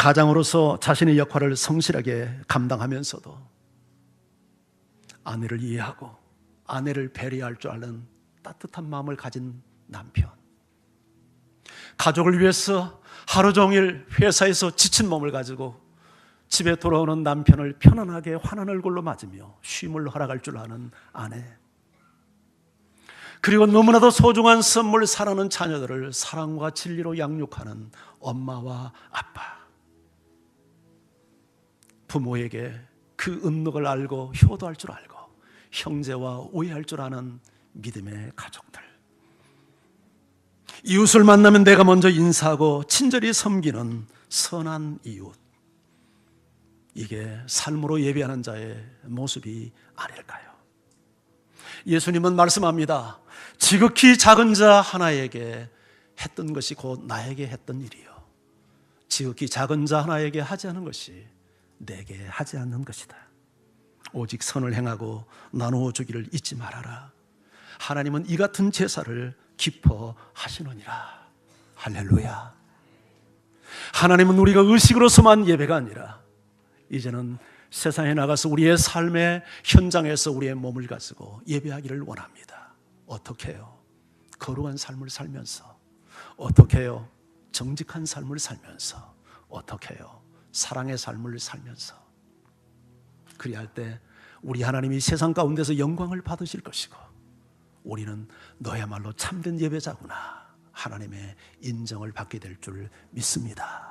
가장으로서 자신의 역할을 성실하게 감당하면서도 아내를 이해하고 아내를 배려할 줄 아는 따뜻한 마음을 가진 남편. 가족을 위해서 하루 종일 회사에서 지친 몸을 가지고 집에 돌아오는 남편을 편안하게 환한 얼굴로 맞으며 쉼을 허락할 줄 아는 아내. 그리고 너무나도 소중한 선물 사랑하는 자녀들을 사랑과 진리로 양육하는 엄마와 아빠. 부모에게 그 은덕을 알고 효도할 줄 알고 형제와 오해할 줄 아는 믿음의 가족들. 이웃을 만나면 내가 먼저 인사하고 친절히 섬기는 선한 이웃. 이게 삶으로 예배하는 자의 모습이 아닐까요? 예수님은 말씀합니다. 지극히 작은 자 하나에게 했던 것이 곧 나에게 했던 일이요. 지극히 작은 자 하나에게 하지 않은 것이 내게 하지 않는 것이다. 오직 선을 행하고 나누어 주기를 잊지 말아라. 하나님은 이 같은 제사를 기뻐 하시느니라. 할렐루야. 하나님은 우리가 의식으로서만 예배가 아니라 이제는 세상에 나가서 우리의 삶의 현장에서 우리의 몸을 가지고 예배하기를 원합니다. 어떻게 해요? 거룩한 삶을 살면서 어떻게 해요? 정직한 삶을 살면서 어떻게 해요? 사랑의 삶을 살면서 그리할 때 우리 하나님이 세상 가운데서 영광을 받으실 것이고 우리는 너야말로 참된 예배자구나 하나님의 인정을 받게 될 줄 믿습니다.